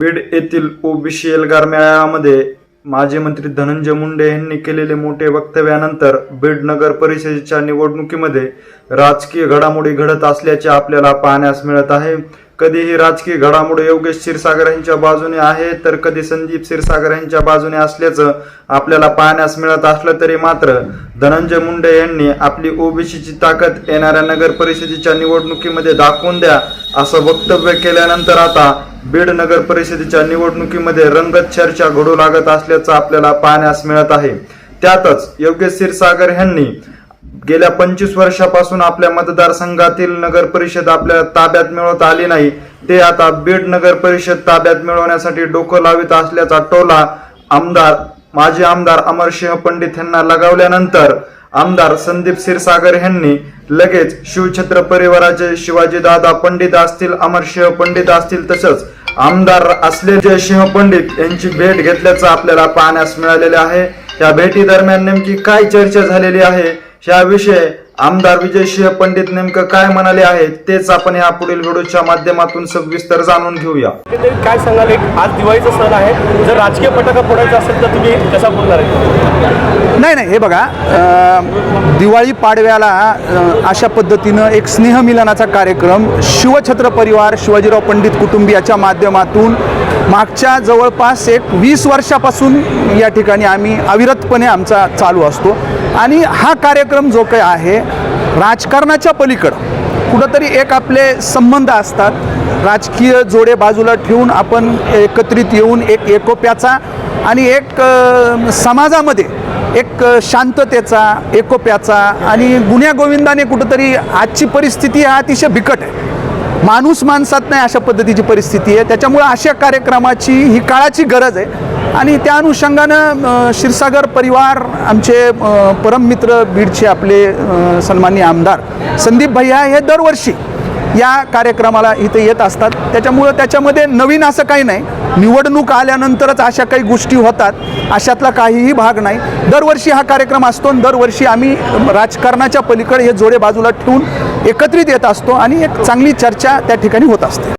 बीड येथील ओबीसी एल्गार मेळाव्यामध्ये माजी मंत्री धनंजय मुंडे यांनी केलेले मोठे वक्तव्यानंतर बीड नगर परिषदेच्या निवडणुकीमध्ये राजकीय घडामोडी घडत असल्याचे आपल्याला पाहण्यास मिळत आहे. कधीही राजकीय घडामोडी योगेश क्षीरसागर यांच्या बाजूने आहे तर कधी संदीप क्षीरसागर यांच्या बाजूने असल्याचं आपल्याला पाहण्यास मिळत असलं तरी मात्र धनंजय मुंडे यांनी आपली ओबीसीची ताकद येणाऱ्या नगर परिषदेच्या निवडणुकीमध्ये दाखवून द्या असं वक्तव्य केल्यानंतर आता बीड नगर परिषदेच्या निवडणुकीमध्ये रंगत चर्चा घडू लागत असल्याचं आपल्याला पाहण्यास मिळत आहे. त्यातच योगेश क्षीरसागर यांनी गेल्या पंचवीस वर्षापासून आपल्या मतदारसंघातील नगर परिषद आपल्या ताब्यात मिळवत आली नाही. ते आता बीड नगर परिषद ताब्यात मिळवण्यासाठी डोकं लावित असल्याचा टोला आमदार माजी आमदार अमरसिंह पंडित यांना लगावल्यानंतर आमदार संदीप क्षीरसागर यांनी लगेच शिवछत्र परिवाराचे शिवाजीदादा पंडित असतील अमरसिंह पंडित असतील तसंच आमदार असलेले सिंह पंडित यांची भेट घेतल्याचं आपल्याला पाहण्यास मिळालेले आहे. या भेटी दरम्यान नेमकी काय चर्चा झालेली आहे? याविषयी आमदार विजयसिंह पंडित नेमकं काय म्हणाले आहेत तेच आपण या पुढील व्हिडिओच्या माध्यमातून सविस्तर जाणून घेऊया. काय सांगाल? एक आज दिवाळीचा सण आहे. जर राजकीय फटाका फोडायचा असेल तर तुम्ही कसा फोडणार आहे? नाही नाही हे बघा दिवाळी पाडव्याला अशा पद्धतीनं एक स्नेहमिलनाचा कार्यक्रम शिवछत्र परिवार शिवाजीराव पंडित कुटुंबियाच्या माध्यमातून मागच्या जवळपास एक वीस वर्षापासून या ठिकाणी आम्ही अविरतपणे आमचा चालू असतो. आणि हा कार्यक्रम जो काही आहे राजकारणाच्या पलीकडं कुठंतरी एक आपले संबंध असतात. राजकीय जोडे बाजूला ठेवून आपण एकत्रित येऊन एक एकोप्याचा आणि एक समाजामध्ये एक शांततेचा एकोप्याचा आणि गुन्ह्यागोविंदाने कुठंतरी आजची परिस्थिती हा अतिशय बिकट आहे. माणूस माणसात नाही अशा पद्धतीची परिस्थिती आहे. त्याच्यामुळं अशा कार्यक्रमाची ही काळाची गरज आहे. आणि त्या अनुषंगानं क्षीरसागर परिवार आमचे परममित्र बीडचे आपले अ, सन्माननीय आमदार संदीप भैया हे दरवर्षी या कार्यक्रमाला इथे येत असतात. त्याच्यामुळं त्याच्यामध्ये नवीन असं काही नाही. निवडणूक आल्यानंतरच अशा काही गोष्टी होतात. अशातला काहीही भाग नाही. दरवर्षी हा कार्यक्रम असतो आणि दरवर्षी आम्ही राजकारणाच्या पलीकडे हे जोडे बाजूला ठेवून एकत्रित येत असतो आणि एक चांगली चर्चा त्या ठिकाणी होत असते.